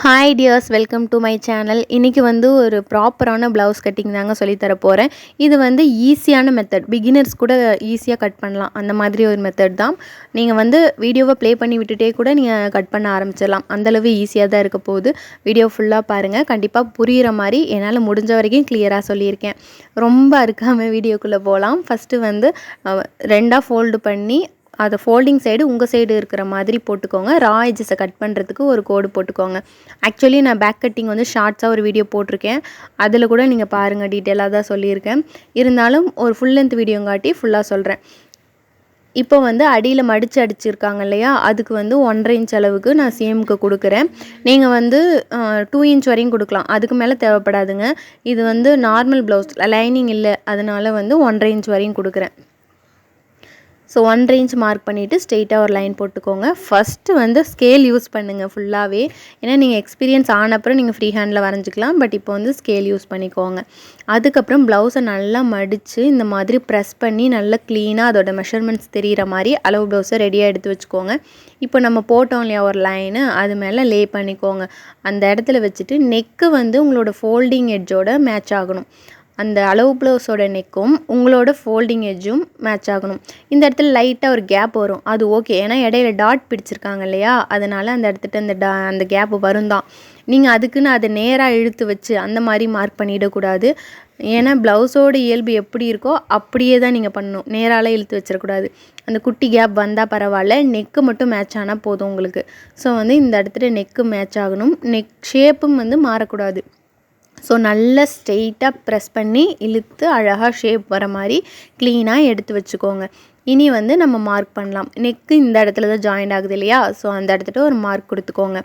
Hi dears welcome to my channel இன்றைக்கி வந்து ஒரு ப்ராப்பரான ப்ளவுஸ் கட்டிங் தாங்க சொல்லித்தர போகிறேன் இது வந்து ஈஸியான மெத்தட் பிகினர்ஸ் கூட ஈஸியாக கட் பண்ணலாம். அந்த மாதிரி ஒரு மெத்தட் தான். நீங்கள் வந்து வீடியோவை ப்ளே பண்ணி விட்டுட்டே கூட நீங்கள் கட் பண்ண ஆரம்பிச்சிடலாம். அந்தளவு ஈஸியாக தான் இருக்க போகுது. வீடியோ ஃபுல்லாக பாருங்கள் கண்டிப்பாக புரிகிற மாதிரி என்னால் முடிஞ்ச வரைக்கும் கிளியராக சொல்லியிருக்கேன். ரொம்ப அறுக்காமல் வீடியோக்குள்ளே போகலாம் ஃபஸ்ட்டு வந்து ரெண்டாக ஃபோல்டு பண்ணி அதை ஃபோல்டிங் சைடு உங்கள் சைடு இருக்கிற மாதிரி போட்டுக்கோங்க. ரா எஜஸை கட் பண்ணுறதுக்கு ஒரு கோடு போட்டுக்கோங்க. ஆக்சுவலி நான் பேக் கட்டிங் வந்து ஷார்ட்ஸாக ஒரு வீடியோ போட்டிருக்கேன். அதில் கூட நீங்கள் பாருங்கள் டீட்டெயிலாக தான் சொல்லியிருக்கேன். இருந்தாலும் ஒரு ஃபுல் லென்த் வீடியோங்காட்டி ஃபுல்லாக சொல்கிறேன் இப்போ வந்து அடியில் மடித்து அடிச்சிருக்காங்க இல்லையா? அதுக்கு வந்து ஒன்றரை இன்ச் அளவுக்கு நான் சேமுக்கு கொடுக்குறேன். நீங்கள் வந்து டூ இன்ச் வரையும் கொடுக்கலாம். அதுக்கு மேலே தேவைப்படாதுங்க. இது வந்து நார்மல் ப்ளவுஸ் லைனிங் இல்லை. அதனால் வந்து ஒன்றரை இன்ச் வரையும் கொடுக்குறேன். ஸோ ஒன் ரேஞ்ச் மார்க் பண்ணிவிட்டு ஸ்ட்ரெயிட்டாக ஒரு லைன் போட்டுக்கோங்க. ஃபஸ்ட்டு வந்து ஸ்கேல் யூஸ் பண்ணுங்கள் ஃபுல்லாகவே ஏன்னா நீங்கள் எக்ஸ்பீரியன்ஸ் ஆனப்புறம் நீங்கள் ஃப்ரீ ஹேண்டில் வரைஞ்சிக்கலாம். பட் இப்போ வந்து ஸ்கேல் யூஸ் பண்ணிக்கோங்க. அதுக்கப்புறம் ப்ளவுஸை நல்லா மடித்து இந்த மாதிரி ப்ரெஸ் பண்ணி நல்லா க்ளீனாக அதோட மெஷர்மெண்ட்ஸ் தெரிகிற மாதிரி அளவு ப்ளவுஸை ரெடியாக எடுத்து வச்சுக்கோங்க. இப்போ நம்ம போட்டோம் இல்லையா ஒரு லைனு அது மேலே லே பண்ணிக்கோங்க. அந்த இடத்துல வச்சுட்டு நெக்கு வந்து உங்களோட ஃபோல்டிங் எட்ஜோட மேட்ச் ஆகணும். அந்த அளவு ப்ளவுஸோட நெக்கும் உங்களோட ஃபோல்டிங் எட்ஜும் மேட்ச் ஆகணும். இந்த இடத்துல லைட்டாக ஒரு கேப் வரும். அது ஓகே ஏன்னா இடையில டாட் பிடிச்சிருக்காங்க இல்லையா? அதனால் அந்த இடத்துட்டு அந்த டா அந்த கேப் வரும் தான் நீங்கள் அதுக்குன்னு அதை நேராக இழுத்து வச்சு அந்த மாதிரி மார்க் பண்ணிடக்கூடாது. ஏன்னா ப்ளவுஸோட இயல்பு எப்படி இருக்கோ அப்படியே தான் நீங்கள் பண்ணணும். நேரால இழுத்து வச்சிடக்கூடாது. அந்த குட்டி கேப் வந்தால் பரவாயில்ல. நெக்கு மட்டும் மேட்ச் ஆனால் போதும் உங்களுக்கு. ஸோ வந்து இந்த இடத்துல நெக்கு மேட்ச் ஆகணும். நெக் ஷேப்பும் வந்து மாறக்கூடாது. ஸோ நல்லா ஸ்ட்ரெயிட்டாக ப்ரெஸ் பண்ணி இழுத்து அழகாக ஷேப் வர மாதிரி க்ளீனாக எடுத்து வச்சுக்கோங்க. இனி வந்து நம்ம மார்க் பண்ணலாம். நெக்கு இந்த இடத்துல தான் ஜாயின் ஆகுது இல்லையா? ஸோ அந்த இடத்துல ஒரு மார்க் கொடுத்துக்கோங்க.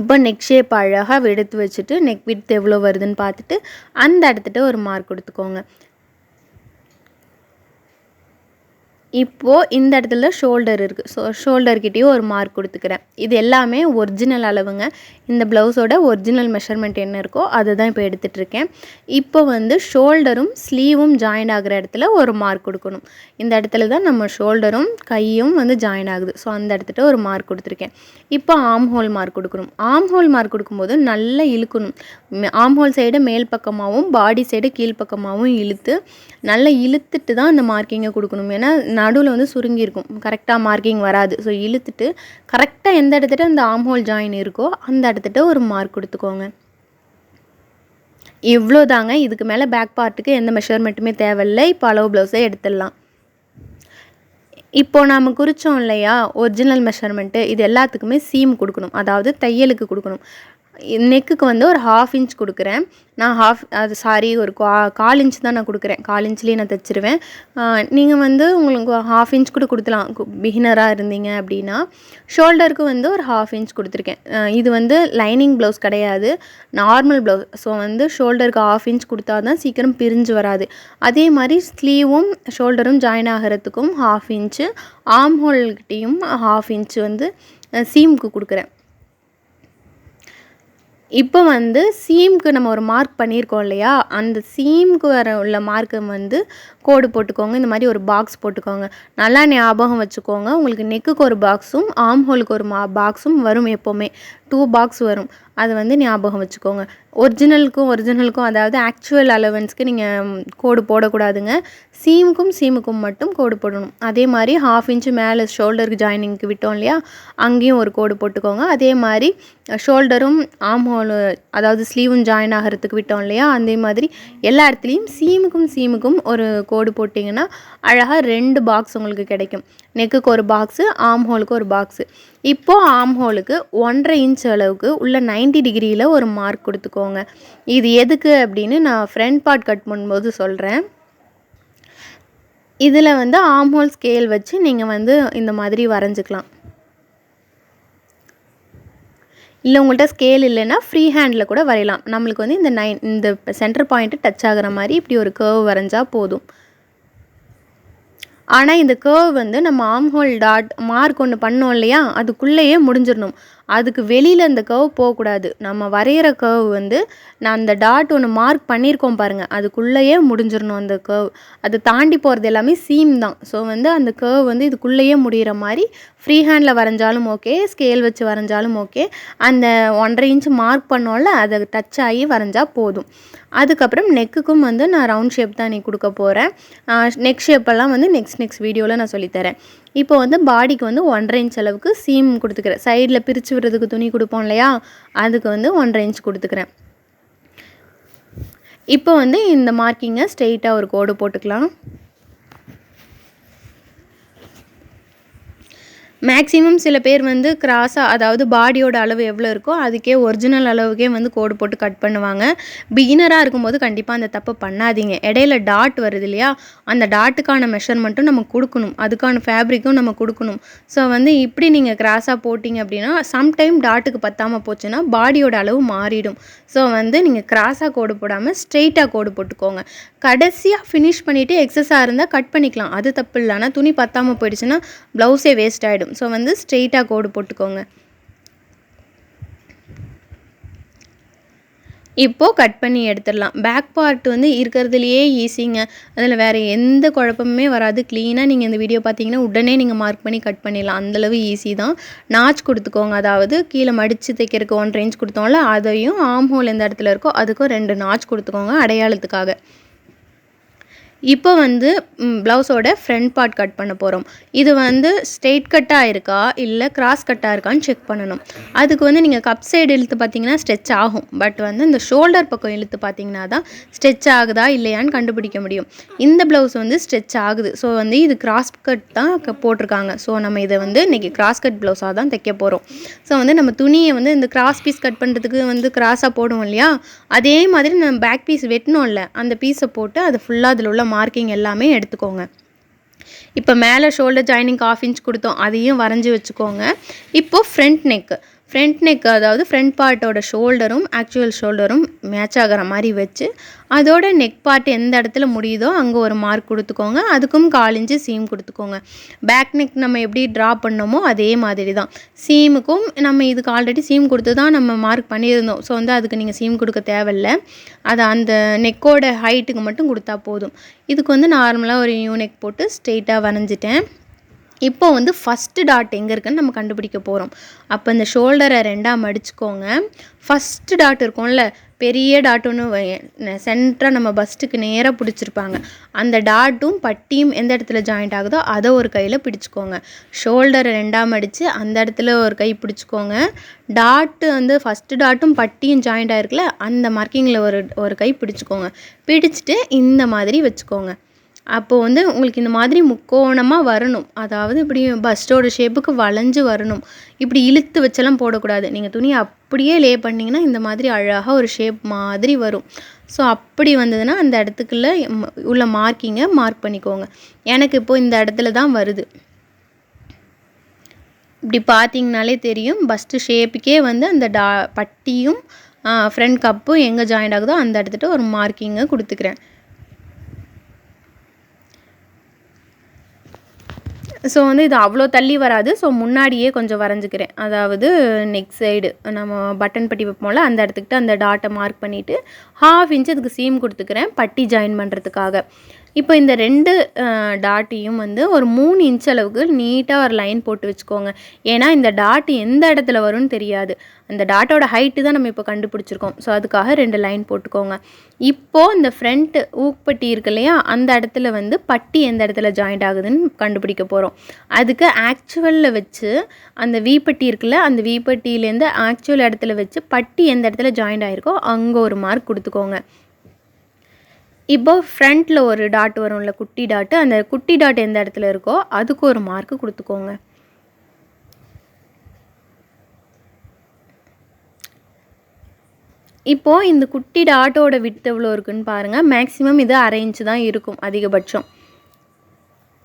இப்போ நெக் ஷேப் அழகாக எடுத்து வச்சுட்டு நெக் வித் எவ்வளோ வருதுன்னு பார்த்துட்டு அந்த இடத்துட்ட ஒரு மார்க் கொடுத்துக்கோங்க. இப்போது இந்த இடத்துல ஷோல்டர் இருக்குது ஸோ ஷோல்டர்கிட்டேயும் ஒரு மார்க் கொடுத்துக்கிறேன். இது எல்லாமே ஒரிஜினல் அளவுங்க. இந்த ப்ளவுஸோட ஒரிஜினல் மெஷர்மெண்ட் என்ன இருக்கோ அதை தான் இப்போ எடுத்துகிட்ருக்கேன் இப்போ வந்து ஷோல்டரும் ஸ்லீவும் ஜாயின் ஆகிற இடத்துல ஒரு மார்க் கொடுக்கணும். இந்த இடத்துல தான் நம்ம ஷோல்டரும் கையும் வந்து ஜாயின் ஆகுது. ஸோ அந்த இடத்துல ஒரு மார்க் கொடுத்துருக்கேன். இப்போ ஆம் ஹோல் மார்க் கொடுக்கணும். ஆம் ஹோல் மார்க் கொடுக்கும்போது நல்லா இழுக்கணும். ஆம் ஹோல் சைடு மேல் பக்கமாகவும் பாடி சைடு கீழ்ப்பக்கமாகவும் இழுத்து நல்லா இழுத்துட்டு தான் அந்த மார்க்கிங்கை கொடுக்கணும். ஏன்னா நடுவில் வந்து சுருங்கியிருக்கும் கரெக்டாக மார்க்கிங் வராது. ஸோ இழுத்துட்டு கரெக்டாக எந்த இடத்துல அந்த ஆம் ஹோல் ஜாயின் இருக்கோ அந்த இடத்துட்ட ஒரு மார்க் கொடுத்துக்கோங்க. இவ்வளோ தாங்க இதுக்கு மேலே பேக் பார்ட்டுக்கு எந்த மெஷர்மெண்ட்டுமே தேவையில்லை. இப்போ அளவு ப்ளவுஸை எடுத்துடலாம். இப்போது நாம் குறித்தோம் இல்லையா? ஒரிஜினல் மெஷர்மெண்ட்டு இது எல்லாத்துக்குமே சீம் கொடுக்கணும். அதாவது தையலுக்கு கொடுக்கணும். நெக்குக்கு வந்து ஒரு ஹாஃப் இன்ச் கொடுக்குறேன். நான் ஹாஃப் அது சாரி ஒரு கா கால் இன்ச் தான் நான் கொடுக்குறேன். கால் இன்ச்லேயே நான் தைச்சிருவேன். நீங்கள் வந்து உங்களுக்கு ஹாஃப் இன்ச் கூட கொடுத்துலாம். பிகினராக இருந்தீங்க அப்படின்னா ஷோல்டருக்கு வந்து ஒரு ஹாஃப் இன்ச் கொடுத்துருக்கேன். இது வந்து லைனிங் ப்ளவுஸ் கிடையாது. நார்மல் ப்ளவுஸ் ஸோ வந்து ஷோல்டருக்கு ஹாஃப் இன்ச் கொடுத்தா தான் சீக்கிரம் பிரிஞ்சு வராது. அதே மாதிரி ஸ்லீவும் ஷோல்டரும் ஜாயின் ஆகிறதுக்கும் ஹாஃப் இன்ச்சு ஆம் ஹோல்கிட்டேயும் ஹாஃப் இன்ச்சு வந்து சீமுக்கு கொடுக்குறேன். இப்போ வந்து சீம்க்கு நம்ம ஒரு மார்க் பண்ணியிருக்கோம் இல்லையா? அந்த சீம்க்கு வர உள்ள மார்க்கை வந்து கோடு போட்டுக்கோங்க. இந்த மாதிரி ஒரு பாக்ஸ் போட்டுக்கோங்க. நல்லா ஞாபகம் வச்சுக்கோங்க. உங்களுக்கு நெக்குக்கு ஒரு பாக்ஸும் ஆம் ஹோலுக்கு ஒரு மா பாக்ஸும் வரும் எப்போவுமே. டூ பாக்ஸ் வரும். அது வந்து ஞாபகம் வச்சுக்கோங்க. ஒரிஜினலுக்கும் ஒரிஜினலுக்கும் அதாவது ஆக்சுவல் அலவன்ஸ்க்கு நீங்கள் கோடு போடக்கூடாதுங்க. சீமுக்கும் சீமுக்கும் மட்டும் கோடு போடணும். அதே மாதிரி ஹாஃப் இன்ச்சு மேலே ஷோல்டருக்கு ஜாயினிங்க்கு விட்டோம் இல்லையா அங்கேயும் ஒரு கோடு போட்டுக்கோங்க. அதே மாதிரி ஷோல்டரும் ஆம் ஹோல் அதாவது ஸ்லீவும் ஜாயின் ஆகிறதுக்கு விட்டோம் இல்லையா அதே மாதிரி எல்லா இடத்துலையும் சீமுக்கும் சீமுக்கும் ஒரு கோடு போட்டிங்கன்னா அழகாக ரெண்டு பாக்ஸ் உங்களுக்கு கிடைக்கும். நெக்குக்கு ஒரு பாக்ஸு ஆம் ஹோலுக்கு ஒரு பாக்ஸு இப்போது ஆம் ஹோலுக்கு ஒன்றரை இன்ச் அளவுக்கு உள்ள நைன் 90 டிகிரியில் ஒரு மார்க் கொடுத்துக்கோங்க. இது எதுக்கு அப்படின்னு நான் ஃப்ரண்ட் பார்ட் கட் பண்ணும்போது சொல்கிறேன் இதில் வந்து ஆம்ஹோல் ஸ்கேல் வச்சு நீங்கள் வந்து இந்த மாதிரி வரைஞ்சிக்கலாம். இல்லை உங்கள்கிட்ட ஸ்கேல் இல்லைன்னா ஃப்ரீ ஹேண்டில் கூட வரையலாம். நம்மளுக்கு வந்து இந்த நைன் இந்த சென்டர் பாயிண்ட்டு டச் ஆகிற மாதிரி இப்படி ஒரு கர்வ் வரைஞ்சால் போதும். ஆனால் இந்த கேர்வ் வந்து நம்ம ஆம்ஹோல் டாட் மார்க் ஒன்று பண்ணோம் இல்லையா? அதுக்குள்ளேயே முடிஞ்சிடணும். அதுக்கு வெளியில் அந்த கர்வ் போகக்கூடாது. நம்ம வரைகிற கர்வ் வந்து நான் அந்த டாட் ஒன்று மார்க் பண்ணியிருக்கோம் பாருங்கள் அதுக்குள்ளேயே முடிஞ்சிடணும் அந்த கர்வ் அது தாண்டி போகிறது எல்லாமே சீம் தான். ஸோ வந்து அந்த கர்வ் வந்து இதுக்குள்ளேயே முடிகிற மாதிரி ஃப்ரீ ஹேண்டில் வரைஞ்சாலும் ஓகே ஸ்கேல் வச்சு வரைஞ்சாலும் ஓகே அந்த ஒன்றரை இன்ச் மார்க் பண்ணோம்ல அதை டச் ஆகி வரைஞ்சால் போதும். அதுக்கப்புறம் நெக்குக்கும் வந்து நான் ரவுண்ட் ஷேப் தான் நீ கொடுக்க போகிறேன் நெக் ஷேப்பெல்லாம் வந்து நெக்ஸ்ட் நெக்ஸ்ட் வீடியோவில் நான் சொல்லித்தரேன் இப்போ வந்து பாடிக்கு வந்து ஒன்றரை இன்ச் அளவுக்கு சீம் கொடுத்துக்கிறேன். சைடில் பிரித்து விடுறதுக்கு துணி கொடுப்போம் இல்லையா? அதுக்கு வந்து ஒன்றரை இன்ச் கொடுத்துக்கிறேன். இப்போ வந்து இந்த மார்க்கிங்கை ஸ்ட்ரெயிட்டாக ஒரு கோடு போட்டுக்கலாம். மேக்ஸிமம் சில பேர் வந்து கிராஸாக அதாவது பாடியோட அளவு எவ்வளோ இருக்கோ அதுக்கே ஒரிஜினல் அளவுக்கே வந்து கோடு போட்டு கட் பண்ணுவாங்க. பிகினராக இருக்கும்போது கண்டிப்பாக அந்த தப்பை பண்ணாதீங்க. இடையில டாட் வருது இல்லையா? அந்த டாட்டுக்கான மெஷர்மெண்ட்டும் நம்ம கொடுக்கணும். அதுக்கான ஃபேப்ரிக்கும் நம்ம கொடுக்கணும். ஸோ வந்து இப்படி நீங்கள் கிராஸாக போட்டிங்க அப்படின்னா சம்டைம் டாட்டுக்கு பத்தாமல் போச்சுன்னா பாடியோட அளவு மாறிடும். ஸோ வந்து நீங்கள் கிராஸாக கோடு போடாமல் ஸ்ட்ரெயிட்டாக கோடு போட்டுக்கோங்க. கடைசியாக ஃபினிஷ் பண்ணிவிட்டு எக்ஸஸாக இருந்தால் கட் பண்ணிக்கலாம். அது தப்பு இல்லை. ஆனால் துணி பத்தாமல் போயிடுச்சுன்னா ப்ளவுஸே வேஸ்ட் ஆகிடும் ஸோ வந்து ஸ்ட்ரெயிட்டாக கோடு போட்டுக்கோங்க. இப்போது கட் பண்ணி எடுத்துடலாம். பேக் பார்ட் வந்து இருக்கிறதுலையே ஈஸிங்க அதில் வேறு எந்த குழப்பமுமே வராது. க்ளீனாக நீங்கள் இந்த வீடியோ பார்த்தீங்கன்னா உடனே நீங்கள் மார்க் பண்ணி கட் பண்ணிடலாம். அந்தளவு ஈஸி தான். நாச் கொடுத்துக்கோங்க. அதாவது கீழே மடித்து தைக்கிறதுக்கு ஒன் ரேஞ்ச் கொடுத்தோம்ல அதையும் ஆம் ஹோல் எந்த இடத்துல இருக்கோ அதுக்கும் ரெண்டு நாச் கொடுத்துக்கோங்க அடையாளத்துக்காக. இப்போ வந்து ப்ளவுஸோட ஃப்ரண்ட் பார்ட் கட் பண்ண போகிறோம் இது வந்து ஸ்ட்ரெயிட் கட்டாக இருக்கா? இல்லை கிராஸ் கட்டாக இருக்கான்னு செக் பண்ணணும். அதுக்கு வந்து நீங்கள் கப் சைடு இழுத்து பார்த்தீங்கன்னா ஸ்ட்ரெச் ஆகும். பட் வந்து இந்த ஷோல்டர் பக்கம் இழுத்து பார்த்தீங்கன்னா தான் ஸ்ட்ரெச் ஆகுதா இல்லையான்னு கண்டுபிடிக்க முடியும். இந்த ப்ளவுஸ் வந்து ஸ்ட்ரெச் ஆகுது. ஸோ வந்து இது கிராஸ் கட் தான் போட்டிருக்காங்க. ஸோ நம்ம இதை வந்து இன்றைக்கி கிராஸ் கட் ப்ளவுஸாக தான் தைக்க போகிறோம் ஸோ வந்து நம்ம துணியை வந்து இந்த கிராஸ் பீஸ் கட் பண்ணுறதுக்கு வந்து கிராஸாக போடுவோம் இல்லையா? அதே மாதிரி நம்ம பேக் பீஸ் வெட்டணும்ல அந்த பீஸை போட்டு அது ஃபுல்லாக அதில் உள்ள மார்க்கிங் எல்லாமே எடுத்துக்கோங்க. இப்போ மேலே ஷோல்டர் ஜாயினிங் ஆஃப் இன்ச் கொடுத்தோம் அதையும் வரைஞ்சி வச்சுக்கோங்க. இப்போது ஃப்ரண்ட் நெக்கு ஃப்ரண்ட் நெக் அதாவது ஃப்ரண்ட் பார்ட்டோட ஷோல்டரும் ஆக்சுவல் ஷோல்டரும் மேட்ச் ஆகிற மாதிரி வச்சு அதோட நெக் பார்ட் எந்த இடத்துல முடியுதோ அங்கே ஒரு மார்க் கொடுத்துக்கோங்க. அதுக்கும் கால் இன்ச்சு சீம் கொடுத்துக்கோங்க. பேக் நெக் நம்ம எப்படி ட்ரா பண்ணோமோ அதே மாதிரி தான். சீமுக்கும் நம்ம இதுக்கு ஆல்ரெடி சீம் கொடுத்து தான் நம்ம மார்க் பண்ணியிருந்தோம். ஸோ வந்து அதுக்கு நீங்கள் சீம் கொடுக்க தேவையில்ல. அதை அந்த நெக்கோட ஹைட்டுக்கு மட்டும் கொடுத்தா போதும். இதுக்கு வந்து நார்மலாக ஒரு யூ நெக் போட்டு ஸ்ட்ரெயிட்டாக வரைஞ்சிட்டேன். இப்போ வந்து ஃபஸ்ட்டு டாட் எங்கே இருக்குன்னு நம்ம கண்டுபிடிக்க போகிறோம் அப்போ இந்த ஷோல்டரை ரெண்டாக மடிச்சுக்கோங்க. ஃபஸ்ட்டு டாட் இருக்கும்ல பெரிய டாட் ஒன்று சென்டராக நம்ம பஸ்ட்டுக்கு நேராக பிடிச்சிருப்பாங்க. அந்த டாட்டும் பட்டியும் எந்த இடத்துல ஜாயிண்ட் ஆகுதோ அதை ஒரு கையில் பிடிச்சிக்கோங்க. ஷோல்டரை ரெண்டாக மடித்து அந்த இடத்துல ஒரு கை பிடிச்சிக்கோங்க. டாட்டு வந்து ஃபஸ்ட்டு டாட்டும் பட்டியும் ஜாயிண்ட் ஆகிருக்குல்ல அந்த மார்க்கிங்கில் ஒரு ஒரு கை பிடிச்சிக்கோங்க. பிடிச்சிட்டு இந்த மாதிரி வச்சுக்கோங்க. அப்போது வந்து உங்களுக்கு இந்த மாதிரி முக்கோணமாக வரணும். அதாவது இப்படி பஸ்டோட ஷேப்புக்கு வளைஞ்சு வரணும். இப்படி இழுத்து வச்செல்லாம் போடக்கூடாது. நீங்கள் துணி அப்படியே லே பண்ணிங்கன்னா இந்த மாதிரி அழகாக ஒரு ஷேப் மாதிரி வரும். ஸோ அப்படி வந்ததுன்னா அந்த இடத்துக்குள்ள உள்ள மார்க்கிங்கை மார்க் பண்ணிக்கோங்க. எனக்கு இப்போது இந்த இடத்துல தான் வருது. இப்படி பார்த்தீங்கனாலே தெரியும். பஸ்ட்டு ஷேப்புக்கே வந்து அந்த டா பட்டியும் ஃப்ரண்ட் கப்பும் எங்கே ஜாயிண்ட் ஆகுதோ அந்த இடத்துட்டு ஒரு மார்க்கிங்கை கொடுத்துக்கிறேன். ஸோ வந்து இது அவ்வளோ தள்ளி வராது. ஸோ முன்னாடியே கொஞ்சம் வரைஞ்சிக்கிறேன். அதாவது நெக் சைடு நம்ம பட்டன் பட்டி வைப்போம்ல அந்த இடத்துக்கிட்ட அந்த டாட்டை மார்க் பண்ணிவிட்டு ஹாஃப் இன்ச் அதுக்கு சீம் கொடுத்துக்கிறேன் பட்டி ஜாயின் பண்ணுறதுக்காக இப்போ இந்த ரெண்டு டாட்டையும் வந்து ஒரு மூணு இன்ச் அளவுக்கு நீட்டாக ஒரு லைன் போட்டு வச்சுக்கோங்க. ஏன்னா இந்த டாட் எந்த இடத்துல வரும்னு தெரியாது. அந்த டாட்டோட ஹைட்டு தான் நம்ம இப்போ கண்டுபிடிச்சிருக்கோம். ஸோ அதுக்காக ரெண்டு லைன் போட்டுக்கோங்க. இப்போது இந்த ஃப்ரண்ட் ஊக்பட்டி இருக்கு இல்லையா? அந்த இடத்துல வந்து பட்டி எந்த இடத்துல ஜாயிண்ட் ஆகுதுன்னு கண்டுபிடிக்க போகிறோம் அதுக்கு ஆக்சுவலில் வச்சு அந்த வீப்பட்டி இருக்குல்ல அந்த வீப்பட்டியிலேருந்து ஆக்சுவல் இடத்துல வச்சு பட்டி எந்த இடத்துல ஜாயிண்ட் ஆகிருக்கோ அங்கே ஒரு மார்க் கொடுத்துக்கோங்க. இப்போ ஃப்ரண்ட்டில் ஒரு டாட் வரும்ல குட்டி டாட்டு அந்த குட்டி டாட் எந்த இடத்துல இருக்கோ அதுக்கு ஒரு மார்க்கு கொடுத்துக்கோங்க. இப்போது இந்த குட்டி டாட்டோட விட்டு எவ்வளோ இருக்குன்னு பாருங்கள் மேக்ஸிமம் இது அரை இன்ச்சு தான் இருக்கும் அதிகபட்சம்.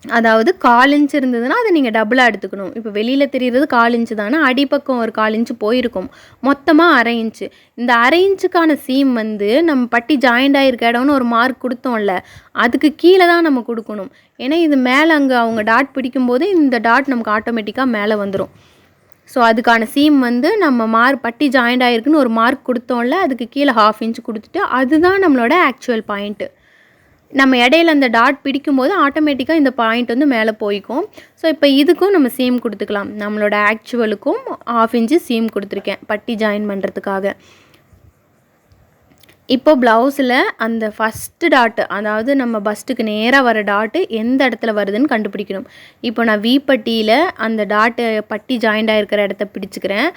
அதாவது கால் இன்ச் இருந்ததுன்னா அதை நீங்கள் டபுளாக எடுத்துக்கணும். இப்போ வெளியில் தெரிகிறது கால் இன்ச்சு தானே அடிப்பக்கம் ஒரு கால் இன்ச்சு போயிருக்கும். மொத்தமாக அரை இன்ச்சு இந்த அரை இன்ச்சுக்கான சீம் வந்து நம்ம பட்டி ஜாயிண்ட் ஆகிருக்க இடம்னு ஒரு மார்க் கொடுத்தோம்ல அதுக்கு கீழே தான் நம்ம கொடுக்கணும். ஏன்னா இது மேலே அங்கே அவங்க டாட் பிடிக்கும்போது இந்த டாட் நமக்கு ஆட்டோமேட்டிக்காக மேலே வந்துடும் ஸோ அதுக்கான சீம் வந்து நம்ம மார்க் பட்டி ஜாயிண்ட் ஆகிருக்குன்னு ஒரு மார்க் கொடுத்தோம்ல அதுக்கு கீழே ஹாஃப் இன்ச் கொடுத்துட்டு அதுதான் நம்மளோட ஆக்சுவல் பாயிண்ட்டு நம்ம இடையில அந்த டாட் பிடிக்கும்போது ஆட்டோமேட்டிக்காக இந்த பாயிண்ட் வந்து மேலே போய்க்கும். ஸோ இப்போ இதுக்கும் நம்ம சேம் கொடுத்துக்கலாம். நம்மளோட ஆக்சுவலுக்கும் ஆஃப் இன்ச்சு சீம் கொடுத்துருக்கேன். பட்டி ஜாயின் பண்ணுறதுக்காக இப்போ ப்ளவுஸில் அந்த ஃபஸ்ட்டு டாட்டு அதாவது நம்ம பஸ்ட்டுக்கு நேராக வர டாட்டு எந்த இடத்துல வருதுன்னு கண்டுபிடிக்கணும். இப்போ நான் வீப்பட்டியில் அந்த டாட்டு பட்டி ஜாயிண்ட் ஆகிருக்கிற இடத்த பிடிச்சிக்கிறேன்.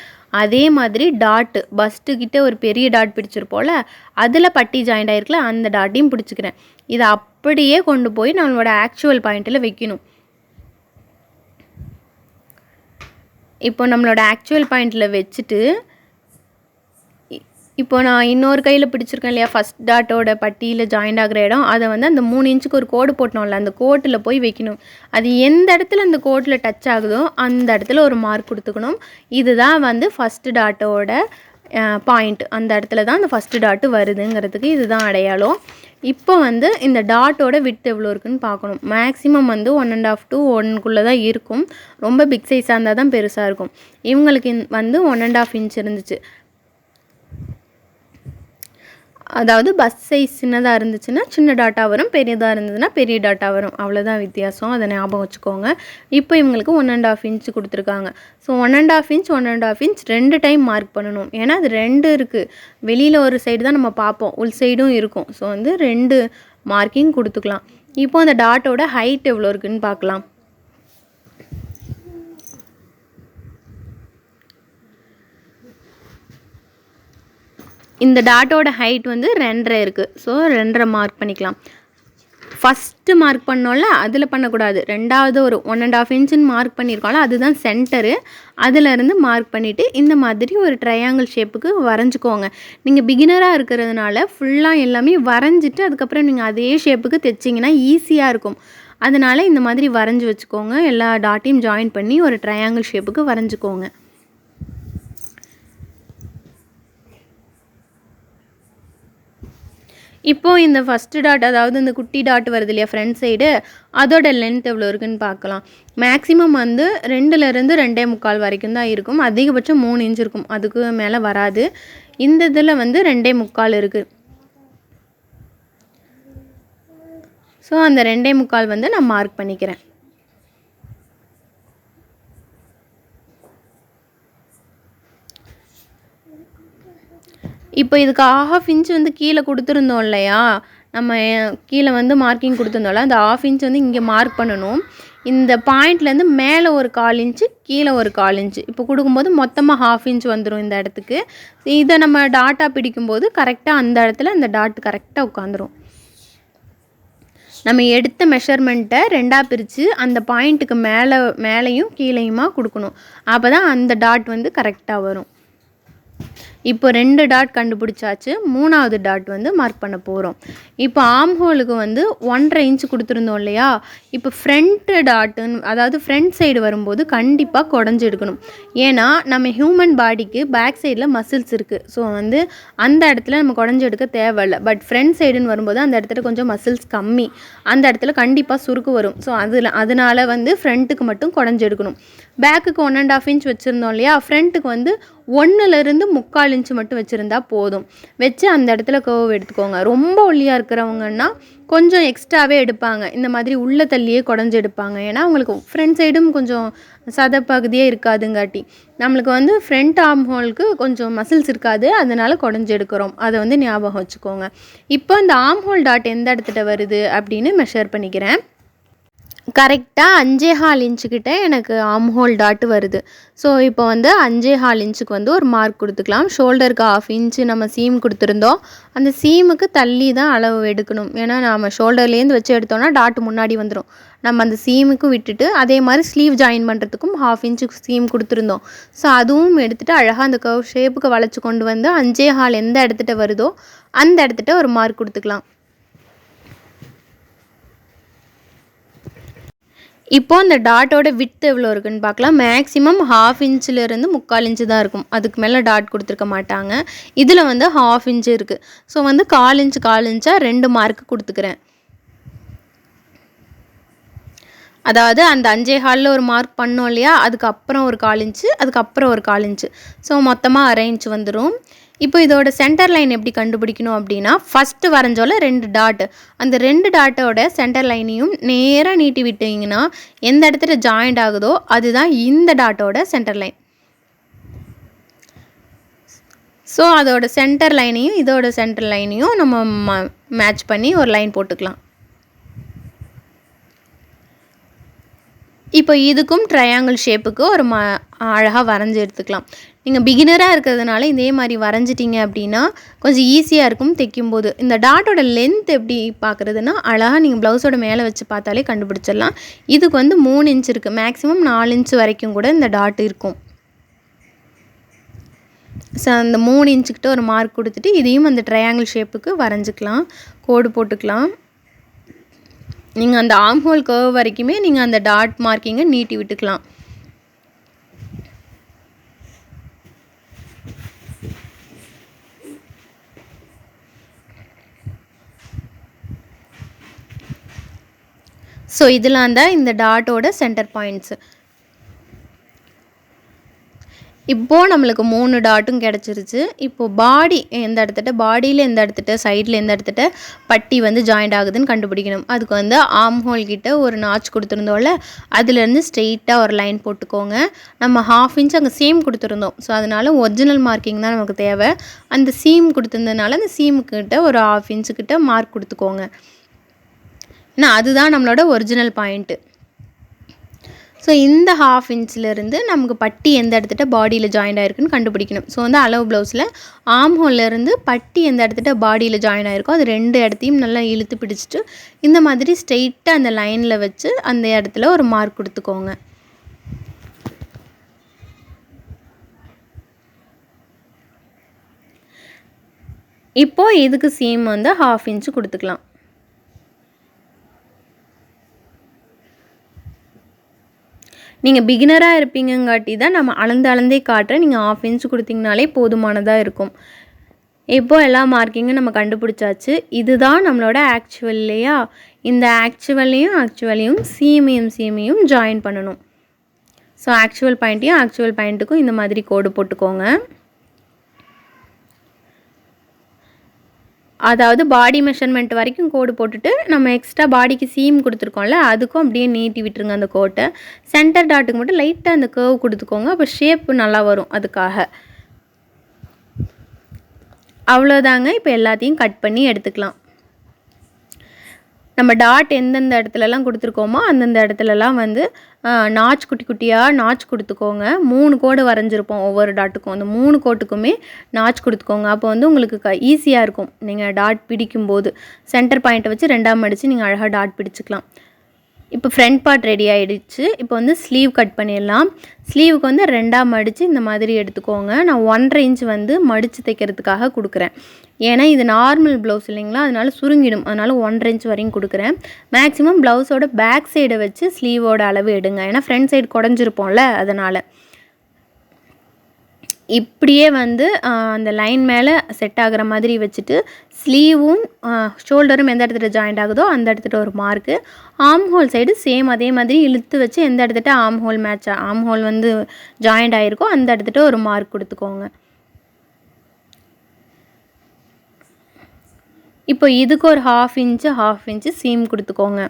அதே மாதிரி டாட்டு பஸ்ட்டுக்கிட்ட ஒரு பெரிய டாட் பிடிச்சிருப்போல அதில் பட்டி ஜாயிண்ட் ஆகிருக்கல அந்த டாட்டையும் பிடிச்சிக்கிறேன். இதை அப்படியே கொண்டு போய் நம்மளோட ஆக்சுவல் பாயிண்ட்டில் வைக்கணும். இப்போ நம்மளோட ஆக்சுவல் பாயிண்ட்டில் வச்சுட்டு இப்போ நான் இன்னொரு கையில் பிடிச்சிருக்கேன் இல்லையா? ஃபஸ்ட் டாட்டோட பட்டியில் ஜாயிண்ட் ஆகிற இடம். அதை வந்து அந்த மூணு இன்ச்சுக்கு ஒரு கோடு போட்டோம்ல அந்த கோட்டில் போய் வைக்கணும். அது எந்த இடத்துல அந்த கோட்டில் டச் ஆகுதோ அந்த இடத்துல ஒரு மார்க் கொடுத்துக்கணும். இதுதான் வந்து ஃபஸ்ட் டாட்டோட பாயிண்ட் அந்த இடத்துல தான் அந்த ஃபஸ்ட்டு டாட்டு வருதுங்கிறதுக்கு இதுதான் அடையாளம். இப்போ வந்து இந்த டாட்டோட விட்டு எவ்வளோ இருக்குன்னு பார்க்கணும். மேக்ஸிமம் வந்து ஒன் அண்ட் ஆஃப் டூ ஒன்குள்ளே தான் இருக்கும். ரொம்ப பிக் சைஸாக இருந்தால் தான் பெருசாக இருக்கும். இவங்களுக்கு வந்து ஒன் அண்ட் ஆஃப் இன்ச் இருந்துச்சு. அதாவது பஸ் சைஸ் சின்னதாக இருந்துச்சுன்னா சின்ன டாட்டா வரும் பெரியதாக இருந்ததுன்னா பெரிய டாட்டா வரும். அவ்வளோதான் வித்தியாசம். அதை ஞாபகம் வச்சுக்கோங்க. இப்போ இவங்களுக்கு ஒன் அண்ட் ஆஃப் இன்ச் கொடுத்துருக்காங்க. So one and half inch one and half inch ரெண்டு டைம் மார்க் பண்ணணும். ஏன்னா அது ரெண்டு இருக்குது வெளியில் ஒரு சைடு தான் நம்ம பார்ப்போம். உள் சைடும் இருக்கும். ஸோ வந்து ரெண்டு மார்க்கிங் கொடுத்துக்கலாம். இப்போ அந்த டாட்டோட ஹைட் எவ்வளோ இருக்குன்னு பார்க்கலாம். இந்த டாட்டோட ஹைட் வந்து ரெண்டரை இருக்குது ஸோ ரெண்டரை மார்க் பண்ணிக்கலாம். ஃபஸ்ட்டு மார்க் பண்ணோம்ல அதில் பண்ணக்கூடாது. ரெண்டாவது ஒரு ஒன் அண்ட் ஆஃப் இன்ச்சுன்னு மார்க் பண்ணியிருக்கோம்ல அதுதான் சென்டரு அதிலேருந்து மார்க் பண்ணிவிட்டு இந்த மாதிரி ஒரு ட்ரையாங்கிள் ஷேப்புக்கு வரைஞ்சிக்கோங்க. நீங்கள் பிகினராக இருக்கிறதுனால ஃபுல்லாக எல்லாமே வரைஞ்சிட்டு அதுக்கப்புறம் நீங்கள் அதே ஷேப்புக்கு தைச்சிங்கன்னா ஈஸியாக இருக்கும். அதனால் இந்த மாதிரி வரைஞ்சி வச்சுக்கோங்க. எல்லா டாட்டையும் ஜாயின் பண்ணி ஒரு ட்ரையாங்கிள் ஷேப்புக்கு வரைஞ்சிக்கோங்க. இப்போது இந்த ஃபஸ்ட்டு டாட் அதாவது இந்த குட்டி டாட் வருது இல்லையா ஃப்ரண்ட் சைடு அதோட லென்த் எவ்வளோ இருக்குன்னு பார்க்கலாம். மேக்ஸிமம் வந்து ரெண்டுலேருந்து ரெண்டே முக்கால் வரைக்கும் தான் இருக்கும். அதிகபட்சம் மூணு இன்ச் இருக்கும். அதுக்கு மேலே வராது. இந்த இதில் வந்து ரெண்டே முக்கால் இருக்குது ஸோ அந்த ரெண்டே முக்கால் வந்து நான் மார்க் பண்ணிக்கிறேன். இப்போ இதுக்கு ஹாஃப் இன்ச் வந்து கீழே கொடுத்துருந்தோம் இல்லையா? நம்ம கீழே வந்து மார்க்கிங் கொடுத்துருந்தோம்ல அந்த ஆஃப் இன்ச் வந்து இங்கே மார்க் பண்ணணும். இந்த பாயிண்ட்லேருந்து மேலே ஒரு கால் இன்ச்சு கீழே ஒரு கால் இன்ச்சு இப்போ கொடுக்கும்போது மொத்தமாக ஹாஃப் இன்ச் வந்துடும் இந்த இடத்துக்கு. இதை நம்ம டாட்டாக பிடிக்கும்போது கரெக்டாக அந்த இடத்துல அந்த டாட் கரெக்டாக உட்காந்துரும் நம்ம எடுத்த மெஷர்மெண்ட்டை ரெண்டாக பிரித்து அந்த பாயிண்ட்டுக்கு மேலே மேலேயும் கீழேயுமா கொடுக்கணும். அப்போ தான் அந்த டாட் வந்து கரெக்டாக வரும். இப்போ ரெண்டு டாட் கண்டுபிடிச்சாச்சு. மூணாவது டாட் வந்து மார்க் பண்ண போகிறோம் இப்போ ஆம் ஹோலுக்கு வந்து ஒன்றரை இன்ச் கொடுத்துருந்தோம் இல்லையா? இப்போ ஃப்ரண்ட்டு டாட்டுன்னு அதாவது ஃப்ரண்ட் சைடு வரும்போது கண்டிப்பாக குடஞ்சி எடுக்கணும் ஏன்னா நம்ம ஹியூமன் பாடிக்கு பேக் சைடில் மசில்ஸ் இருக்குது ஸோ வந்து அந்த இடத்துல நம்ம குடஞ்சி எடுக்க தேவையில்ல பட் ஃப்ரண்ட் சைடுன்னு வரும்போது அந்த இடத்துல கொஞ்சம் மசில்ஸ் கம்மி. அந்த இடத்துல கண்டிப்பாக சுருக்கு வரும். ஸோ அதில் அதனால் வந்து ஃப்ரண்ட்டுக்கு மட்டும் குடஞ்சி எடுக்கணும் பேக்குக்கு ஒன் அண்ட் ஆஃப் இன்ச் வச்சுருந்தோம் இல்லையா? ஃப்ரண்ட்டுக்கு வந்து ஒன்றுலேருந்து முக்கால் இன்ச்சு மட்டும் வச்சுருந்தா போதும். வச்சு அந்த இடத்துல கர்வ் எடுத்துக்கோங்க. ரொம்ப ஒல்லியாக இருக்கிறவங்கன்னா கொஞ்சம் எக்ஸ்ட்ராவே எடுப்பாங்க. இந்த மாதிரி உள்ள தள்ளியே குடஞ்சி எடுப்பாங்க. ஏன்னா அவங்களுக்கு ஃப்ரண்ட் சைடும் கொஞ்சம் சத பகுதியே இருக்காதுங்காட்டி. நம்மளுக்கு வந்து ஃப்ரண்ட் ஆர்ம் ஹோலுக்கு கொஞ்சம் மசில்ஸ் இருக்காது. அதனால் குடஞ்சி எடுக்கிறோம். அதை வந்து ஞாபகம் வச்சுக்கோங்க. இப்போ இந்த ஆர்ம் ஹோல் டாட் எந்த இடத்துல வருது அப்படின்னு மெஷர் பண்ணிக்கிறேன். கரெக்டாக அஞ்சே ஹால் இன்ச்சுக்கிட்ட எனக்கு ஆம் ஹோல் டாட் வருது. ஸோ இப்போ வந்து அஞ்சே ஹால் இன்ச்சுக்கு வந்து ஒரு மார்க் கொடுத்துக்கலாம். ஷோல்டருக்கு ஆஃப் இன்ச்சு நம்ம சீம் கொடுத்துருந்தோம். அந்த சீமுக்கு தள்ளி தான் அளவு எடுக்கணும். ஏன்னா நம்ம ஷோல்டர்லேருந்து வச்சு எடுத்தோம்னா டாட்டு முன்னாடி வந்துடும் நம்ம அந்த சீமுக்கும் விட்டுட்டு அதே மாதிரி ஸ்லீவ் ஜாயின் பண்ணுறதுக்கும் ஹாஃப் இன்ச்சுக்கு சீம் கொடுத்துருந்தோம். ஸோ அதுவும் எடுத்துகிட்டு அழகாக அந்த கவ் ஷேப்புக்கு வளைச்சி கொண்டு வந்து அஞ்சே ஹால் எந்த இடத்துட்ட வருதோ அந்த இடத்துட்ட ஒரு மார்க் கொடுத்துக்கலாம். இப்போது அந்த டாட்டோட வித் எவ்வளோ இருக்குன்னு பார்க்கலாம். மேக்ஸிமம் ஹாஃப் இன்ச்சிலேருந்து முக்கால் இன்ச்சு தான் இருக்கும். அதுக்கு மேலே டாட் கொடுத்துருக்க மாட்டாங்க. இதில் வந்து ஹாஃப் இன்ச்சு இருக்குது ஸோ வந்து கால் இன்ச்சு கால் இன்ச்சாக ரெண்டு மார்க் கொடுத்துக்கிறேன். அதாவது அந்த அஞ்சே ஹாலில் ஒரு மார்க் பண்ணோம் இல்லையா? அதுக்கப்புறம் ஒரு கால் இன்ச்சு அதுக்கப்புறம் ஒரு கால் இன்ச்சு ஸோ மொத்தமாக அரை இன்ச்சு வந்துடும் இப்போ இதோட சென்டர் லைன் எப்படி கண்டுபிடிக்கணும் அப்படின்னா ஃபஸ்ட்டு வரைஞ்சோல ரெண்டு டாட் அந்த ரெண்டு டாட்டோட சென்டர் லைனையும் நேராக நீட்டி விட்டீங்கன்னா எந்த இடத்துல ஜாயிண்ட் ஆகுதோ அதுதான் இந்த டாட்டோட சென்டர் லைன் ஸோ அதோட சென்டர் லைனையும் இதோட சென்டர் லைனையும் நம்ம மேட்ச் பண்ணி ஒரு லைன் போட்டுக்கலாம். இப்போ இதுக்கும் ட்ரையாங்கிள் ஷேப்புக்கு ஒரு ம அழகாக வரைஞ்சி எடுத்துக்கலாம். நீங்கள் பிகினராக இருக்கிறதுனால இதே மாதிரி வரைஞ்சிட்டிங்க அப்படின்னா கொஞ்சம் ஈஸியாக இருக்கும் தைக்கும்போது. இந்த டாட்டோட லென்த் எப்படி பார்க்குறதுன்னா அழகாக நீங்கள் ப்ளவுஸோட மேலே வச்சு பார்த்தாலே கண்டுபிடிச்சிடலாம். இதுக்கு வந்து மூணு இன்ச் இருக்குது மேக்ஸிமம் நாலு இன்ச் வரைக்கும் கூட இந்த டாட் இருக்கும். ஸோ அந்த மூணு இன்ச்சுக்கிட்ட ஒரு மார்க் கொடுத்துட்டு இதையும் அந்த ட்ரையாங்கிள் ஷேப்புக்கு வரைஞ்சிக்கலாம். கோடு போட்டுக்கலாம். நீங்கள் அந்த ஆம் ஹோல் கர்வ் வரைக்குமே நீங்கள் அந்த டாட் மார்க்கிங்கை நீட்டி விட்டுக்கலாம். ஸோ இதெல்லாம் தான் இந்த டாட்டோட சென்டர் பாயிண்ட்ஸு இப்போது நம்மளுக்கு மூணு டாட்டும் கிடச்சிருச்சு. இப்போது பாடி எந்த இடத்துட்ட பாடியில் எந்த இடத்துட்ட சைடில் எந்த இடத்துட்ட பட்டி வந்து ஜாயிண்ட் ஆகுதுன்னு கண்டுபிடிக்கணும். அதுக்கு வந்து ஆம் ஹோல் கிட்ட ஒரு நாச் கொடுத்துருந்தோம்ல அதுலேருந்து ஸ்ட்ரெயிட்டாக ஒரு லைன் போட்டுக்கோங்க. நம்ம ஹாஃப் இன்ச் அங்கே சீம் கொடுத்துருந்தோம். ஸோ அதனால் ஒரிஜினல் மார்க்கிங் தான் நமக்கு தேவை. அந்த சீம் கொடுத்துருந்ததுனால அந்த சீமுக்கிட்ட ஒரு ஹாஃப் இன்ச்சுக்கிட்ட மார்க் கொடுத்துக்கோங்க. ஏன்னா அதுதான் நம்மளோட ஒரிஜினல் பாயிண்ட்டு ஸோ இந்த ஹாஃப் இன்ச்சிலேருந்து நமக்கு பட்டி எந்த இடத்துட்ட பாடியில் ஜாயின் ஆயிருக்குன்னு கண்டுபிடிக்கணும். ஸோ வந்து அளவு ப்ளவுஸில் ஆம் ஹோல்லேருந்து பட்டி எந்த இடத்துட்ட பாடியில் ஜாயின் ஆயிருக்கோ அது ரெண்டு இடத்தையும் நல்லா இழுத்து பிடிச்சிட்டு இந்த மாதிரி ஸ்ட்ரெயிட்டாக அந்த லைனில் வச்சு அந்த இடத்துல ஒரு மார்க் கொடுத்துக்கோங்க. இப்போது இதுக்கு சீம் வந்து ஹாஃப் இன்ச்சு கொடுத்துக்கலாம். நீங்கள் பிகினராக இருப்பீங்கங்காட்டி தான் நம்ம அளந்து அளந்தே காட்டுறேன் நீங்கள் ஆஃப் இன்ச் கொடுத்தீங்கனாலே போதுமானதாக இருக்கும். இப்போது எல்லா மார்க்கிங்கும் நம்ம கண்டுபிடிச்சாச்சு. இதுதான் நம்மளோட ஆக்சுவல் இல்லையா? இந்த ஆக்சுவல்லையும் ஆக்சுவலையும் சிஎம்ஏயும் சிஎம்ஏயும் ஜாயின் பண்ணணும். ஸோ ஆக்சுவல் பாயிண்ட்டையும் ஆக்சுவல் பாயிண்ட்டுக்கும் இந்த மாதிரி கோடு போட்டுக்கோங்க. அதாவது பாடி மெஷர்மெண்ட் வரைக்கும் கோடு போட்டுட்டு நம்ம எக்ஸ்ட்ரா பாடிக்கு சீம் கொடுத்துருக்கோம்ல அதுக்கும் அப்படியே நீட்டி விட்டுருங்க அந்த கோட்டை சென்டர் டாட்டுக்கு மட்டும் லைட்டாக அந்த கேர்வ் கொடுத்துக்கோங்க அப்போ ஷேப் நல்லா வரும் அதுக்காக. அவ்வளோதாங்க இப்போ எல்லாத்தையும் கட் பண்ணி எடுத்துக்கலாம். நம்ம டாட் எந்தெந்த இடத்துலலாம் கொடுத்துருக்கோமோ அந்தந்த இடத்துலலாம் வந்து நாச் குட்டி குட்டியாக நாச் கொடுத்துக்கோங்க. மூணு கோடு வரைஞ்சிருப்போம் ஒவ்வொரு டாட்டுக்கும் அந்த மூணு கோட்டுக்குமே நாச் கொடுத்துக்கோங்க. அப்போ வந்து உங்களுக்கு க ஈஸியாக இருக்கும். நீங்கள் டாட் பிடிக்கும்போது. சென்டர் பாயிண்ட்டை வச்சு ரெண்டாம் அடித்து நீங்கள் அழகாக டாட் பிடிச்சிக்கலாம். இப்போ ஃப்ரண்ட் பார்ட் ரெடி ஆகிடுச்சு இப்போ வந்து ஸ்லீவ் கட் பண்ணிடலாம். ஸ்லீவுக்கு வந்து ரெண்டாக மடித்து இந்த மாதிரி எடுத்துக்கோங்க. நான் ஒன்றரை இன்ச் வந்து மடித்து தைக்கிறதுக்காக கொடுக்குறேன். ஏன்னா இது நார்மல் ப்ளவுஸ் இல்லைங்களா? அதனால் சுருங்கிடும். அதனால் ஒன்றரை இன்ச் வரையும் கொடுக்குறேன். மேக்ஸிமம் ப்ளவுஸோட பேக் சைடை வச்சு ஸ்லீவோட அளவு எடுங்க. ஏன்னா ஃப்ரண்ட் சைடு குடஞ்சிருப்போம்ல அதனால். இப்படியே வந்து அந்த லைன் மேலே செட் ஆகிற மாதிரி வச்சுட்டு ஸ்லீவும் ஷோல்டரும் எந்த இடத்துல ஜாயிண்ட் ஆகுதோ அந்த இடத்துல ஒரு மார்க்கு ஆம் ஹோல் சைடு சேம் அதே மாதிரி இழுத்து வச்சு எந்த இடத்துல ஆம் ஹோல் மேட்ச் ஆம் ஹோல் வந்து ஜாயிண்ட் ஆகிருக்கோ அந்த இடத்துல ஒரு மார்க் கொடுத்துக்கோங்க. இப்போ இதுக்கு ஒரு half inch half inch seam கொடுத்துக்கோங்க.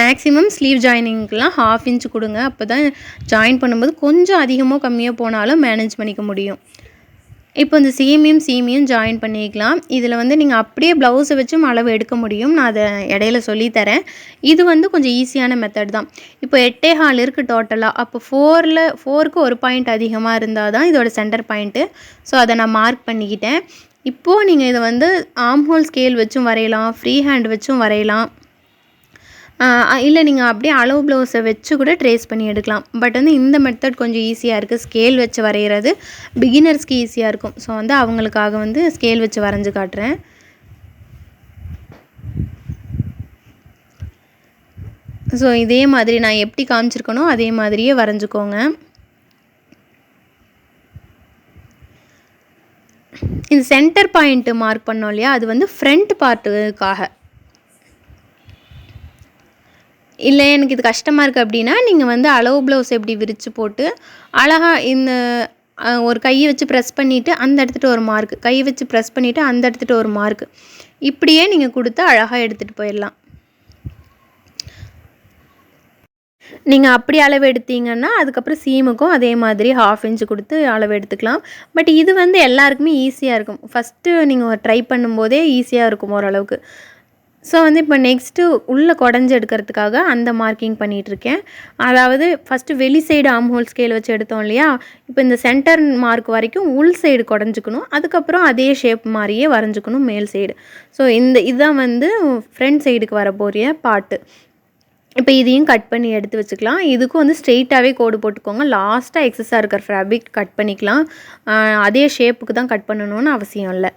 மேக்ஸிமம் ஸ்லீவ் ஜாயினிங்க்கெலாம் ஹாஃப் இன்ச் கொடுங்க. அப்போ தான் ஜாயின் பண்ணும்போது கொஞ்சம் அதிகமாக கம்மியாக போனாலும் மேனேஜ் பண்ணிக்க முடியும். இப்போ இந்த சீமையும் சீமியும் ஜாயின் பண்ணிக்கலாம். இதில் வந்து நீங்கள் அப்படியே ப்ளவுஸை வச்சும் அளவு எடுக்க முடியும். நான் அதை இடையில சொல்லித்தரேன் இது வந்து கொஞ்சம் ஈஸியான மெத்தட் தான். இப்போ எட்டே ஹால் இருக்குது டோட்டலாக அப்போ ஃபோரில் ஃபோருக்கு ஒரு பாயிண்ட் அதிகமாக இருந்தால் தான் இதோட சென்டர் பாயிண்ட்டு ஸோ அதை நான் மார்க் பண்ணிக்கிட்டேன். இப்போது நீங்கள் இதை வந்து ஆம்ஹோல் ஸ்கேல் வச்சும் வரையலாம் ஃப்ரீ ஹேண்ட் வச்சும் வரையலாம். இல்லை நீங்கள் அப்படியே அளவு ப்ளவுஸை வச்சு கூட ட்ரேஸ் பண்ணி எடுக்கலாம். பட் வந்து இந்த மெத்தட் கொஞ்சம் ஈஸியாக இருக்குது ஸ்கேல் வச்சு வரைகிறது பிகினர்ஸ்க்கு ஈஸியாக இருக்கும். ஸோ வந்து அவங்களுக்காக வந்து ஸ்கேல் வச்சு வரைஞ்சி காட்டுறேன். ஸோ இதே மாதிரி நான் எப்படி காமிச்சிருக்கனோ அதே மாதிரியே வரைஞ்சிக்கோங்க. இந்த சென்டர் பாயிண்ட்டு மார்க் பண்ணோம் இல்லையா? அது வந்து ஃப்ரண்ட் பார்ட்டுக்காக இல்லை எனக்கு இது கஷ்டமாக இருக்குது அப்படின்னா நீங்கள் வந்து அளவு ப்ளவுஸ் எப்படி விரித்து போட்டு அழகாக இந்த ஒரு கையை வச்சு ப்ரெஸ் பண்ணிவிட்டு அந்த இடத்துட்டு ஒரு மார்க் கையை வச்சு ப்ரெஸ் பண்ணிவிட்டு அந்த இடத்துட்டு ஒரு மார்க் இப்படியே நீங்கள் கொடுத்து அழகாக எடுத்துகிட்டு போயிடலாம். நீங்கள் அப்படி அளவு எடுத்தீங்கன்னா அதுக்கப்புறம் சீமுக்கும் அதே மாதிரி ஹாஃப் இன்ச் கொடுத்து அளவு எடுத்துக்கலாம். பட் இது வந்து எல்லாருக்குமே ஈஸியாக இருக்கும். ஃபஸ்ட்டு நீங்கள் ட்ரை பண்ணும்போதே ஈஸியாக இருக்கும் ஓரளவுக்கு. ஸோ வந்து இப்போ நெக்ஸ்ட்டு உள்ளே குடஞ்சி எடுக்கிறதுக்காக அந்த மார்க்கிங் பண்ணிகிட்ருக்கேன் அதாவது ஃபஸ்ட்டு வெளி சைடு ஆம் ஹோல் ஸ்கேல் வச்சு எடுத்தோம் இல்லையா? இப்போ இந்த சென்டர் மார்க் வரைக்கும் உள் சைடு குடஞ்சிக்கணும். அதுக்கப்புறம் அதே ஷேப் மாதிரியே வரைஞ்சிக்கணும் மேல் சைடு ஸோ இந்த இதுதான் வந்து ஃப்ரண்ட் சைடுக்கு வரப்போகிற பாட்டு இப்போ இதையும் கட் பண்ணி எடுத்து வச்சுக்கலாம். இதுக்கும் வந்து ஸ்ட்ரெயிட்டாகவே கோடு போட்டுக்கோங்க. லாஸ்ட்டாக எக்ஸஸாக இருக்கிற ஃபேப்ரிக் கட் பண்ணிக்கலாம். அதே ஷேப்புக்கு தான் கட் பண்ணணும்னு அவசியம் இல்லை.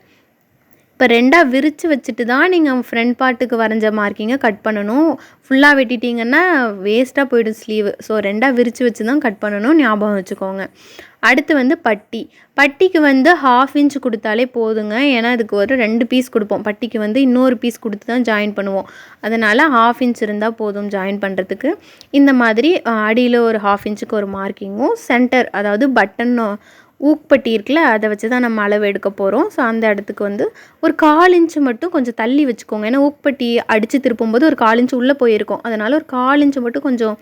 இப்போ ரெண்டாக விரித்து வச்சுட்டு தான் நீங்கள் ஃப்ரண்ட் பார்ட்டுக்கு வரைஞ்ச மார்க்கிங்கை கட் பண்ணணும். ஃபுல்லாக வெட்டிட்டீங்கன்னா வேஸ்ட்டாக போயிடும் ஸ்லீவு ஸோ ரெண்டாக விரித்து வச்சு தான் கட் பண்ணணும் ஞாபகம் வச்சுக்கோங்க. அடுத்து வந்து பட்டி. பட்டிக்கு வந்து ஹாஃப் இன்ச் கொடுத்தாலே போதுங்க. ஏன்னா இதுக்கு ஒரு ரெண்டு பீஸ் கொடுப்போம். பட்டிக்கு வந்து இன்னொரு பீஸ் கொடுத்து தான் ஜாயின் பண்ணுவோம். அதனால் ஹாஃப் இன்ச் இருந்தால் போதும் ஜாயின் பண்ணுறதுக்கு இந்த மாதிரி அடியில் ஒரு ஹாஃப் இன்ச்சுக்கு ஒரு மார்க்கிங்கும் சென்டர் அதாவது பட்டன் ஊக்பட்டி இருக்குல்ல அதை வச்சு தான் நம்ம அளவு எடுக்க போகிறோம் ஸோ அந்த இடத்துக்கு வந்து ஒரு கால் இன்ச்சு மட்டும் கொஞ்சம் தள்ளி வச்சுக்கோங்க. ஏன்னா ஊக்பட்டி அடித்து திருப்பும்போது ஒரு கால் இன்ச்சு உள்ளே போயிருக்கும். அதனால் ஒரு கால் இன்ச்சு மட்டும் கொஞ்சம்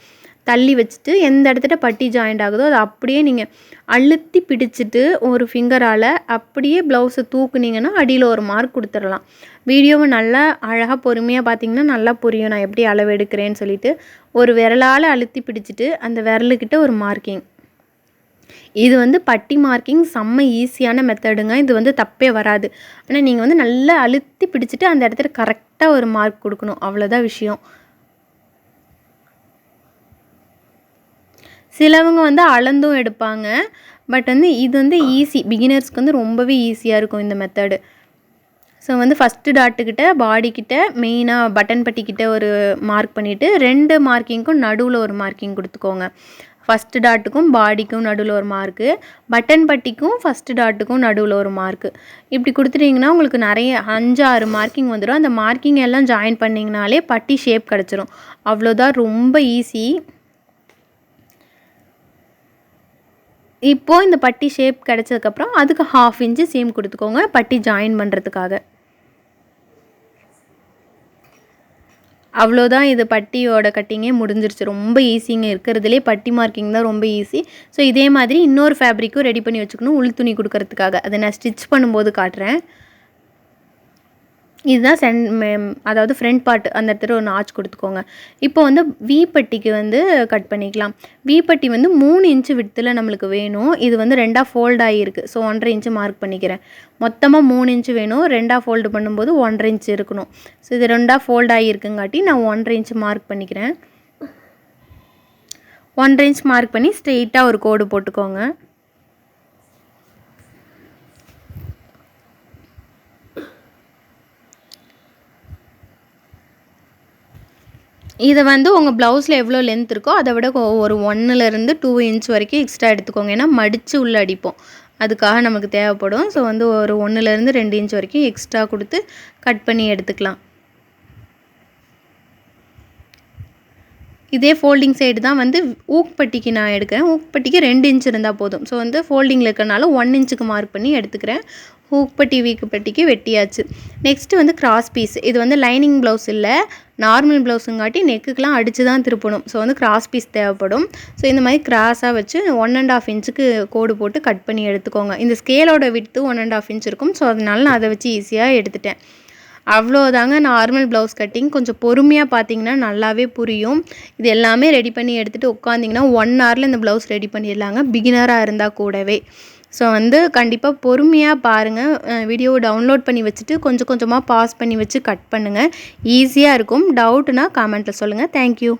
தள்ளி வச்சுட்டு எந்த இடத்துல பட்டி ஜாயிண்ட் ஆகுதோ அதை அப்படியே நீங்கள் அழுத்தி பிடிச்சிட்டு ஒரு ஃபிங்கரால் அப்படியே ப்ளவுஸை தூக்குனீங்கன்னா அடியில் ஒரு மார்க் கொடுத்துடலாம். வீடியோவை நல்லா அழகாக பொறுமையாக பார்த்தீங்கன்னா நல்லா புரியும். நான் எப்படி அளவு எடுக்கிறேன்னு சொல்லிட்டு ஒரு விரலால் அழுத்தி பிடிச்சிட்டு அந்த விரலுக்கிட்ட ஒரு மார்க்கிங் இது வந்து பட்டி மார்க்கிங் செம்ம ஈஸியான மெத்தடுங்க இது வந்து தப்பே வராது. ஆனால் நீங்கள் வந்து நல்லா அழுத்தி பிடிச்சிட்டு அந்த இடத்துல கரெக்டாக ஒரு மார்க் கொடுக்கணும். அவ்வளோதான் விஷயம். சிலவங்க வந்து அளந்தும் எடுப்பாங்க. பட் வந்து இது வந்து ஈஸி பிகினர்ஸ்க்கு வந்து ரொம்பவே ஈஸியாக இருக்கும் இந்த மெத்தடு ஸோ வந்து ஃபஸ்ட்டு டாட்டுக்கிட்ட பாடிக்கிட்ட மெயினாக பட்டன் பட்டிக்கிட்ட ஒரு மார்க் பண்ணிவிட்டு ரெண்டு மார்க்கிங்க்கும் நடுவில் ஒரு மார்க்கிங் கொடுத்துக்கோங்க. ஃபஸ்ட்டு டாட்டுக்கும் பாடிக்கும் நடுவில் ஒரு மார்க்கு பட்டன் பட்டிக்கும் ஃபஸ்ட்டு டாட்டுக்கும் நடுவில் ஒரு மார்க்கு இப்படி கொடுத்துட்டிங்கன்னா உங்களுக்கு நிறைய அஞ்சு ஆறு மார்க்கிங் வந்துடும் அந்த மார்க்கிங் எல்லாம் ஜாயின் பண்ணிங்கனாலே பட்டி ஷேப் கிடச்சிரும். அவ்வளோதான் ரொம்ப ஈஸி இப்போது இந்த பட்டி ஷேப் கிடச்சதுக்கப்புறம் அதுக்கு ஹாஃப் இன்ச்சு சேம் கொடுத்துக்கோங்க பட்டி ஜாயின் பண்ணுறதுக்காக அவ்வளோதான் இது பட்டியோட கட்டிங்கே முடிஞ்சிருச்சு. ரொம்ப ஈஸிங்க இருக்கிறதுலே பட்டி மார்க்கிங் தான் ரொம்ப ஈஸி. ஸோ இதே மாதிரி இன்னொரு ஃபேப்ரிக்கும் ரெடி பண்ணி வச்சுக்கணும் உள் துணி கொடுக்கறதுக்காக. அதை நான் ஸ்டிச் பண்ணும்போது காட்டுறேன். இதுதான் சென் மெ- அதாவது ஃப்ரண்ட் பார்ட் அந்த இடத்துல ஒரு நாச் கொடுத்துக்கோங்க. இப்போ வந்து வீப்பட்டிக்கு வந்து கட் பண்ணிக்கலாம். வீப்பட்டி வந்து மூணு இன்ச்சு விடத்தில் நம்மளுக்கு வேணும். இது வந்து ரெண்டாக ஃபோல்ட் ஆகியிருக்கு ஸோ ஒன்றரை இன்ச்சு மார்க் பண்ணிக்கிறேன். மொத்தமாக மூணு இன்ச்சு வேணும். ரெண்டாக ஃபோல்டு பண்ணும்போது ஒன்றரை இன்ச்சு இருக்கணும். ஸோ இது ரெண்டாக ஃபோல்ட் ஆகியிருக்குங்காட்டி நான் ஒன்றரை இன்ச்சு மார்க் பண்ணிக்கிறேன். ஒன்றரை இன்ச் மார்க் பண்ணி ஸ்ட்ரெயிட்டாக ஒரு கோடு போட்டுக்கோங்க. இதை வந்து உங்கள் ப்ளவுஸில் எவ்வளோ லென்த் இருக்கோ அதை விட ஒரு ஒன்றுலேருந்து டூ இன்ச் வரைக்கும் எக்ஸ்ட்ரா எடுத்துக்கோங்க. ஏன்னா மடித்து உள்ளே அடிப்போம். அதுக்காக நமக்கு தேவைப்படும். ஸோ வந்து ஒரு ஒன்றுலேருந்து ரெண்டு இன்ச் வரைக்கும் எக்ஸ்ட்ரா கொடுத்து கட் பண்ணி எடுத்துக்கலாம். இதே ஃபோல்டிங் சைடு தான் வந்து ஊக்பட்டிக்கு நான் எடுக்கிறேன். ஊக்பட்டிக்கு ரெண்டு இன்ச் இருந்தால் போதும். ஸோ வந்து ஃபோல்டிங்கில் இருக்கிறனால ஒன் இன்ச்சுக்கு மார்க் பண்ணி எடுத்துக்கிறேன். ஹூக்பட்டி வீக்குப்பட்டிக்கு வெட்டியாச்சு. நெக்ஸ்ட்டு வந்து கிராஸ் பீஸ் இது வந்து லைனிங் ப்ளவுஸ் இல்லை நார்மல் ப்ளவுஸுங்காட்டி நெக்குக்கெலாம் அடித்து தான் திருப்பணும். ஸோ வந்து கிராஸ் பீஸ் தேவைப்படும். ஸோ இந்த மாதிரி கிராஸாக வச்சு ஒன் அண்ட் ஆஃப் இன்ச்சுக்கு கோடு போட்டு கட் பண்ணி எடுத்துக்கோங்க. இந்த ஸ்கேலோட விட்டு ஒன் அண்ட் ஆஃப் இன்ச் இருக்கும். ஸோ அதனால நான் அதை வச்சு ஈஸியாக எடுத்துட்டேன். அவ்வளோதாங்க நார்மல் ப்ளவுஸ் கட்டிங் கொஞ்சம் பொறுமையாக பார்த்தீங்கன்னா நல்லாவே புரியும். இது எல்லாமே ரெடி பண்ணி எடுத்துகிட்டு உட்காந்திங்கன்னா ஒன் ஹவரில் இந்த ப்ளவுஸ் ரெடி பண்ணிடலாங்க. பிகினராக இருந்தால் கூடவே. ஸோ வந்து கண்டிப்பாக பொறுமையாக பாருங்கள் வீடியோவை டவுன்லோட் பண்ணி வச்சுட்டு கொஞ்சம் கொஞ்சமாக பாஸ் பண்ணி வச்சு கட் பண்ணுங்கள் ஈஸியாக இருக்கும். டவுட்னா காமெண்ட்டில் சொல்லுங்கள் தேங்க்யூ